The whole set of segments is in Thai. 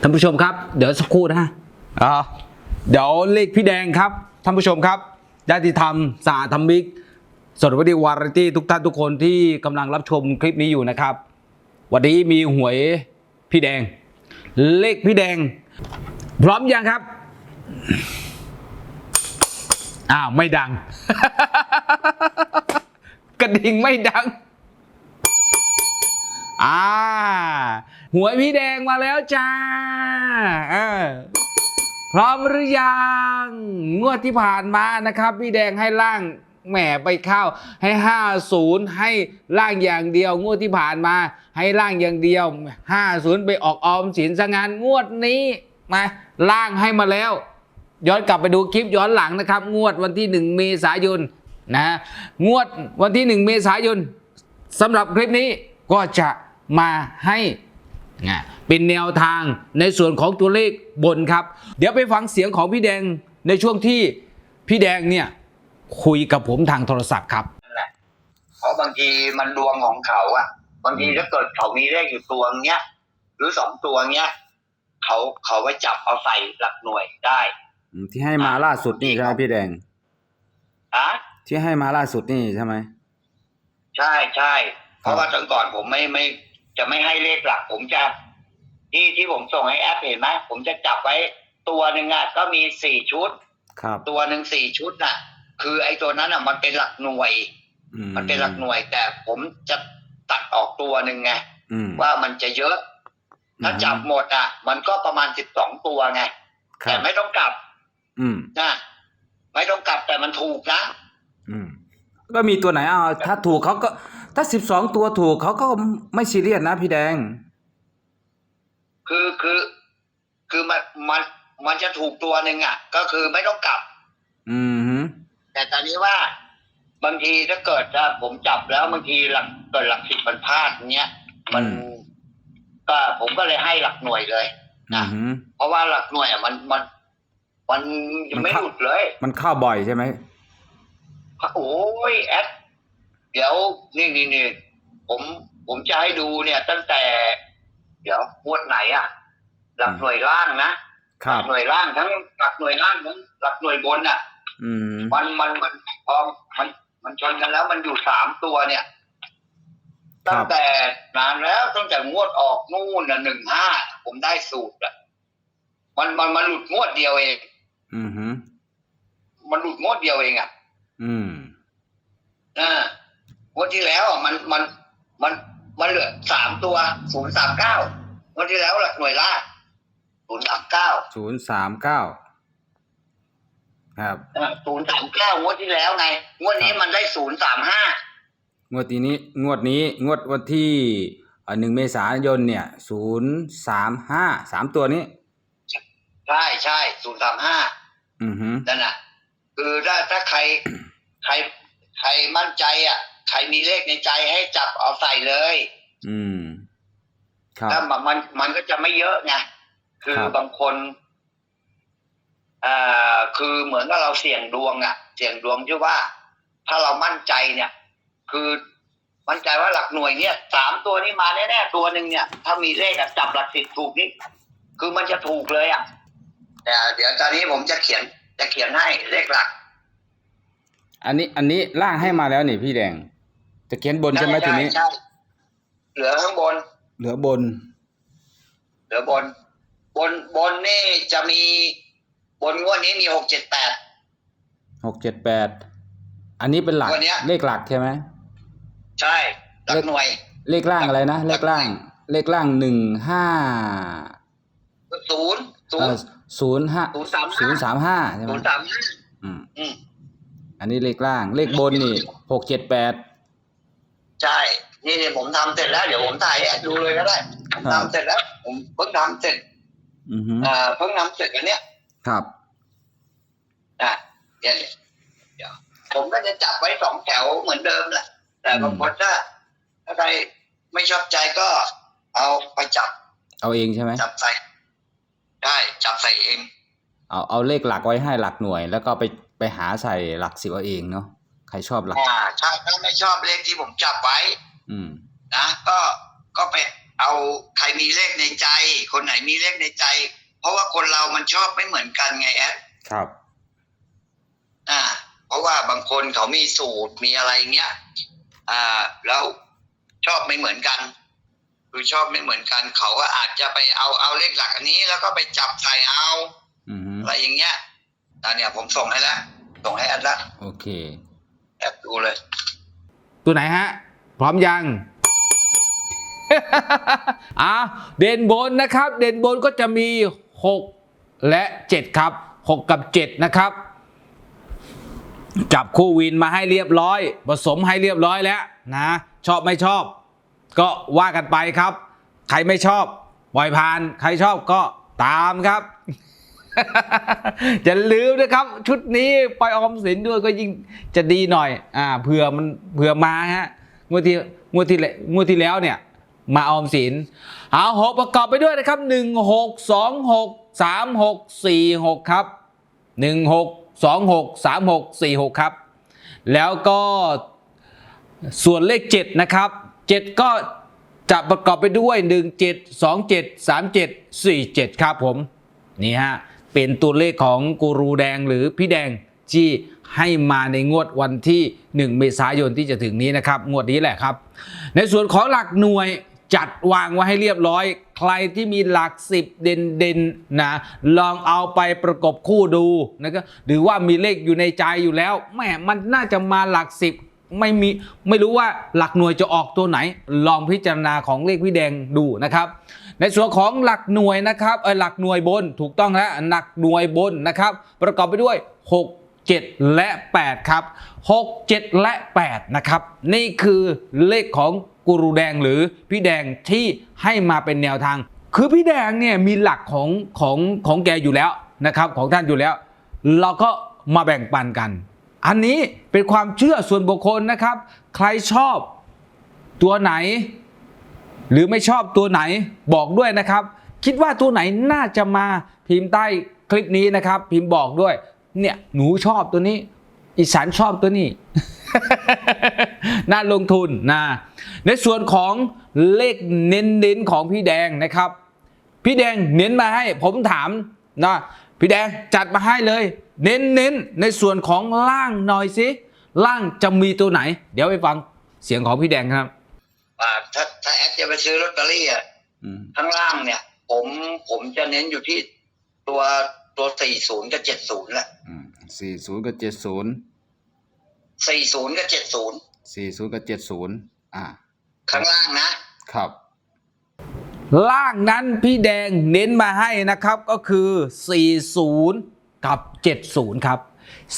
ท่านผู้ชมครับ เดี๋ยวสักครู่นะอ่าเดี๋ยวเลขพี่แดงครับท่านผู้ชมครับญาติธรรมสาธรรมิกสดวดีวาไรตี้ทุกท่านทุกคนที่กำลังรับชมคลิปนี้อยู่นะครับ วันนี้มีหวยพี่แดง เลขพี่แดง พร้อมยังครับอ้าวไม่ดัง กระดิ่งไม่ดังอ่า หวยพี่แดงมาแล้วจ้าพร้อมหรือยัง งวดที่ผ่านมานะครับ พี่แดงให้ล่างแหมไปเข้าให้ 50 ให้ล่างอย่างเดียว งวดที่ผ่านมา ให้ล่างอย่างเดียว 50 ไปออกออมสินซะงานงวดนี้มาล่างให้มาแล้ว ย้อนกลับไปดูคลิปย้อนหลังนะครับ งวดวันที่ 1 เมษายนนะงวดวันที่ 1 เมษายนสำหรับคลิปนี้ก็จะมาให้ เป็นแนวทางในส่วนของตัวเลขบนครับ เดี๋ยวไปฟังเสียงของพี่แดงในช่วงที่พี่แดงเนี่ยคุยกับผมทางโทรศัพท์ครับนั่นแหละเพราะบางทีมันดวงของเขาอะบางทีถ้าเกิดเขามีเลขอยู่ตัวเนี้ยหรือสองตัวเนี้ยเขาเขาไว้จับเอาใส่หลักหน่วยได้ที่ให้มาล่าสุดนี่ใช่ไหมพี่แดงอะที่ให้มาล่าสุดนี่ใช่ไหมใช่ใช่เพราะว่าตอนก่อนผมไม่ไม่ จะไม่ให้เลขหลัก ผมจะที่ที่ผมส่งให้แอปเห็นไหมผมจะจับไว้ตัวหนึ่งอะก็มีสี่ชุด ครับ ตัวหนึ่งสี่ชุดน่ะ คือไอ้ตัวนั้นอะมันเป็นหลักหน่วยมันเป็นหลักหน่วย แต่ผมจะตัดออกตัวหนึ่งไงอืมว่ามันจะเยอะ ถ้าจับหมดอะ มันก็ประมาณสิบสองตัวไงคแต่รับไม่ต้องกลับอืม นะไม่ต้องกลับแต่มันถูกนะ อืมก็มีตัวไหนเอาถ้าถูกเขาก็ ถ้าสิบสองตัวถูกเขาก็ไม่ซีเรียสนะพี่แดง คือคือคือมันมันมันจะถูกตัวหนึ่งอะ ก็คือไม่ต้องกลับ อืมฮึแต่ตอนนี้ว่า บางทีถ้าเกิดถ้าผมจับแล้วบางทีหลักเกิดหลักสิบมันพลาดเนี้ยมัน ก็ผมก็เลยให้หลักหน่วยเลยอืนะมฮึเพราะว่าหลักหน่วยอะมันมัน มันยังไม่หลุดเลย มันเข้าบ่อยใช่ไหมโอ้ยแอดเดี๋ยวนี่นี่นี่ผมผมจะให้ดูเนี่ย ตั้งแต่ เดี๋ยวงวดไหนอะหลักหน่วยล่างนะหลัหน่วยล่างทั้งหลักหน่วยล่างทั้งหลักหน่วยบนอะอืมมันมันมันพอมันมันชนกันแล้วมันอยู่สามตัวเนี่ยครัตั้งบแต่นานแล้วตั้งแต่งวดออกนู่นน่ะหนึ่งห้าผมได้สูตรอะมันมันมันหลุดงวดเดียวเอง อืมฮึมันหลุดงวดเดียวเองอะอืมอ่า งวดที่แล้วอะมันมันมันมันเหลือสามตัวศูนย์สามเก้างวดที่แล้วหลักหน่วยล่างศูนย์สามเก้าศูนย์สามเก้าครับศูนย์สามเก้างวดที่แล้วไง งวดนี้มันได้ศูนย์สามห้างวดนี้งวดนี้งวดวันที่หนึ่งเมษายนเนี่ยศูนย์สามห้าสามตัวนี้ ใช่ใช่ศูนย์สามห้าอืมฮึนั่นน่ะ คือถ้าถ้าใครใครใครมั่นใจอะ ใครมีเลขในใจให้จับเอาใส่เลย อืม ครับแล้วมันมันมันก็จะไม่เยอะไงคือครับบางคนอ่าคือเหมือนกับเราเสี่ยงดวงอะเสี่ยงดวงที่ว่า ถ้าเรามั่นใจเนี่ย คือมั่นใจว่าหลักหน่วยเนี่ยสามตัวนี้มาแน่ๆตัวหนึ่งเนี่ย ถ้ามีเลขอะจับหลักสิบถูกนี่คือมันจะถูกเลยอะแต่เดี๋ยวตอนนี้ผมจะเขียน จะเขียนให้เลขหลัก อันนี้ อันนี้ล่างให้มาแล้วนี่พี่แดง จะเขียนบนใช่ไหมทีนี้ ใช่เหลือข้างบน เหลือบน เหลือบน บนบนนี่จะมีบนงวดนี้มีหกเจ็ดแปด หกเจ็ดแปด อันนี้เป็นหลัก วันเนี้ย เลขหลักใช่ไหม ใช่หลักหน่วยเลขล่างอะไรนะ เลขล่าง เลขล่างหนึ่งห้าศูนย์ศูนย์ ศูนย์ห้าศูนย์สามศูห้านย์สามห้าใช่ไหมศูนย์สามห้าอืม อืม อันนี้เลขล่าง เลขบนนี่หกเจ็ดแปด ใช่นี่เนี่ยผมทำเสร็จแล้วเดี๋ยวผมถ่ายให้ดูเลยก็ได้ผมครับทำเสร็จแล้ว ผมเพิ่งทำเสร็จอือฮึอ่าเพิ่งทำเสร็จอันเนี้ยครับอะเนี่ยเดี๋ยวผมก็จะจับไว้สองแถวเหมือนเดิมแหละแต่บางคนถ้าถ้าใครไม่ชอบใจก็ เอาไปจับ เอาเองใช่ไหมจับใส่ได้จับใส่เอง เอาเอาเลขหลักไว้ให้หลักหน่วย แล้วก็ไปไปหาใส่หลักสิบเอาเองเนาะใครชอบหลักอ่าใช่ถ้า ไม่ชอบเลขที่ผมจับไว้ อืมนะก็ก็ไปเอาใครมีเลขในใจ คนไหนมีเลขในใจ เพราะว่าคนเรามันชอบไม่เหมือนกันไงแอดครับ อ่า เพราะว่าบางคนเขามีสูตรมีอะไรเงี้ย อ่า แล้วชอบไม่เหมือนกันคือชอบไม่เหมือนกัน เขาก็อาจจะไปเอาเอาเลขหลักอันนี้ แล้วก็ไปจับใส่เอาอืมฮึอะไรอย่างเงี้ยตอนเนี้ยผมส่งให้แล้วส่งให้แอดละโอเคแอดดูเลย ตัวไหนฮะ พร้อมยังอ่าเด่นบนนะครับ เด่นบนก็จะมี 6 และ 7 ครับ 6 กับ 7 นะครับ จับคู่วินมาให้เรียบร้อย ผสมให้เรียบร้อยแล้วนะ ชอบไม่ชอบ ก็ว่ากันไปครับ ใครไม่ชอบ ปล่อยผ่าน ใครชอบก็ตามครับ อย่าลืมนะครับ ชุดนี้ไปออมสินด้วยก็ยิ่งจะดีหน่อยอ่าเผื่อมันเผื่อมาฮะงวดที่งวดที่งวดที่แล้วเนี่ยมาออมสินเอาหกประกอบไปด้วยนะครับหนึ่งหกสองหกสามหกสี่หกครับหนึ่งหกสองหกสามหกสี่หกครับ แล้วก็ส่วนเลข7นะครับ7ก็จะประกอบไปด้วย 1 7 2 7 3 7 4 7 ครับผม นี่ฮะ เป็นตัวเลขของกูรูแดงหรือพี่แดงที่ให้มาในงวดวันที่ 1 เมษายนที่จะถึงนี้นะครับ งวดนี้แหละครับ ในส่วนของหลักหน่วยจัดวางไว้ให้เรียบร้อย ใครที่มีหลักสิบเด่นๆนะ ลองเอาไปประกบคู่ดูนะครับหรือว่ามีเลขอยู่ในใจอยู่แล้วแหมมันน่าจะมาหลักสิบไม่มีไม่รู้ว่าหลักหน่วยจะออกตัวไหน ลองพิจารณาของเลขพี่แดงดูนะครับ ในส่วนของหลักหน่วยนะครับเออหลักหน่วยบนถูกต้องแล้วหลักหน่วยบนนะครับ ประกอบไปด้วย 6 7 และ 8 ครับ 6 7 และ 8 นะครับ นี่คือเลขของกูรูแดงหรือพี่แดงที่ให้มาเป็นแนวทาง คือพี่แดงเนี่ยมีหลักของของของแกอยู่แล้วนะครับของท่านอยู่แล้ว เราก็มาแบ่งปันกัน อันนี้เป็นความเชื่อส่วนบุคคลนะครับ ใครชอบตัวไหน หรือไม่ชอบตัวไหนบอกด้วยนะครับ คิดว่าตัวไหนน่าจะมาพิมพ์ใต้คลิปนี้นะครับ พิมพ์บอกด้วย เนี่ยหนูชอบตัวนี้ อีสานชอบตัวนี้น่าลงทุนนะในส่วนของเลขเน้นๆของพี่แดงนะครับ พี่แดงเน้นมาให้ผมถามนะพี่แดงจัดมาให้เลย เน้นเน้นๆในส่วนของล่างหน่อยสิล่างจะมีตัวไหน เดี๋ยวไปฟังเสียงของพี่แดงครับ ถ้าถ้าแอดจะไปซื้อลอตเตอรี่อะข้างล่างเนี่ย ผมผมจะเน้นอยู่ที่ตัวตัวสี่ศูนย์กับเจ็ดศูนย์แหละสี่ศูนย์กับเจ็ดศูนย์สี่ศูนย์กับเจ็ดศูนย์สี่ศูนย์กับเจ็ดศูนย์อ่า ข้างล่างนะ ครับ ล่างนั้นพี่แดงเน้นมาให้นะครับก็คือ 40 กับ 70 ครับ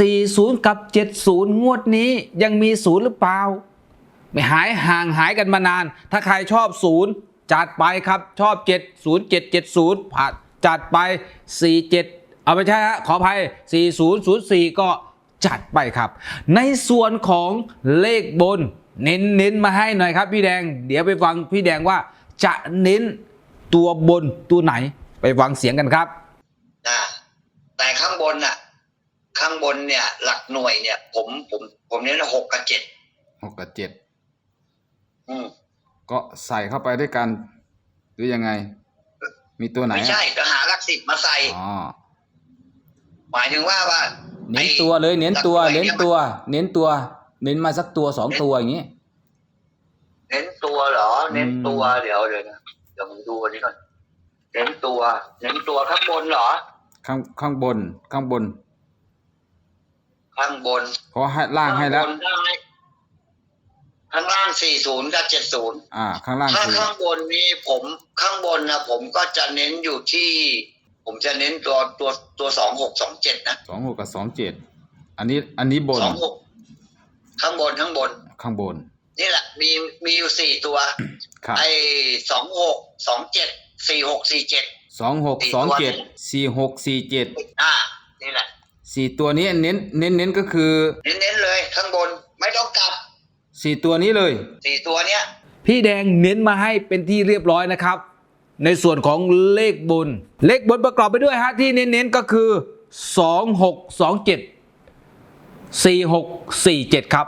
40 กับ 70 งวดนี้ยังมีศูนย์หรือเปล่า ไม่หายห่างหายกันมานาน ถ้าใครชอบ0จัดไปครับชอบ 70 770ผ่านจัดไป 47 เอาไม่ใช่ฮะขออภัย 4004 ก็จัดไปครับ ในส่วนของเลขบน เน้นเน้นมาให้หน่อยครับพี่แดง เดี๋ยวไปฟังพี่แดงว่าจะเน้นตัวบนตัวไหนไปฟังเสียงกันครับนะแต่ข้างบนน่ะ ข้างบนเนี่ย หลักหน่วยเนี่ย ผมผมผมเน้นหกกับเจ็ดหกกับเจ็ดอืม ก็ใส่เข้าไปด้วยกัน หรือยังไง มีตัวไหนไม่ใช่ก็หาหลักสิบมาใส่อ๋อหมายถึงว่าว่า เน้นตัวเลย เน้นตัวหลักหน่เน้วยนเนี่ยตัว เน้นตัว เน้นมาสักตัวสองตัวอย่างงี้เน้นตัวเหรอ เน้นตัวอืมเดี๋ยวเดี๋ยวนะเดี๋ยวผมดูอันนี้ก่อนเน้นตัว เน้นตัวข้างบนเหรอ ข้างข้างบน ข้างบน ข้างบนเพราะให้ล่างให้แล้วข้างบนได้ ข้างล่างสี่ศูนย์กับเจ็ดศูนย์อ่า ข้างล่างถ้าคือข้างบนนี้ผมข้างบนนะผมก็จะเน้นอยู่ที่ ผมจะเน้นตัวตัวตัวสองหกสองเจ็ดนะสองหกกับสองเจ็ดอันนี้อันนี้บนสองหกข้างบนข้างบน ข้างบน นี่แหละ มีมีอยู่สี่ตัวครับไอ้สองหกสองเจ็ดสี่หกสี่เจ็ดสองหกสองเจ็ดสี่หกสี่เจ็ดอ่า นี่แหละสี่ตัวนี้เน้นเน้นเน้นก็คือ เน้นๆเลยข้างบนไม่ต้องกลับ สี่ตัวนี้เลย สี่ตัวเนี้ยพี่แดงเน้นมาให้เป็นที่เรียบร้อยนะครับ ในส่วนของเลขบน เลขบนประกอบไปด้วยฮะที่เน้นๆก็คือ 2627 4647 ครับ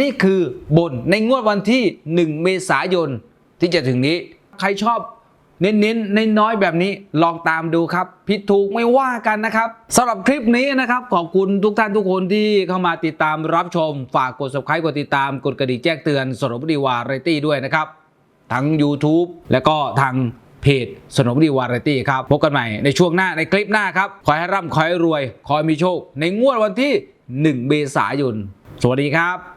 นี่คือบนในงวดวันที่ 1 เมษายนที่จะถึงนี้ ใครชอบ เน้นๆในน้อยๆแบบนี้ลองตามดูครับ ผิดถูกไม่ว่ากันนะครับสำหรับคลิปนี้นะครับ ขอบคุณทุกท่านทุกคนที่เข้ามาติดตามรับชม ฝากกด subscribe กดติดตาม กดกระดิ่งแจ้งเตือนสนบดีวาไรตี้ด้วยนะครับ ทั้ง YouTube และก็ทางเพจสนมดีวาไรตี้ครับ พบกันใหม่ในช่วงหน้าในคลิปหน้าครับ ขอให้ร่ำขอให้รวย ขอให้มีโชค ในงวดวันที่ 1 เมษายน สวัสดีครับ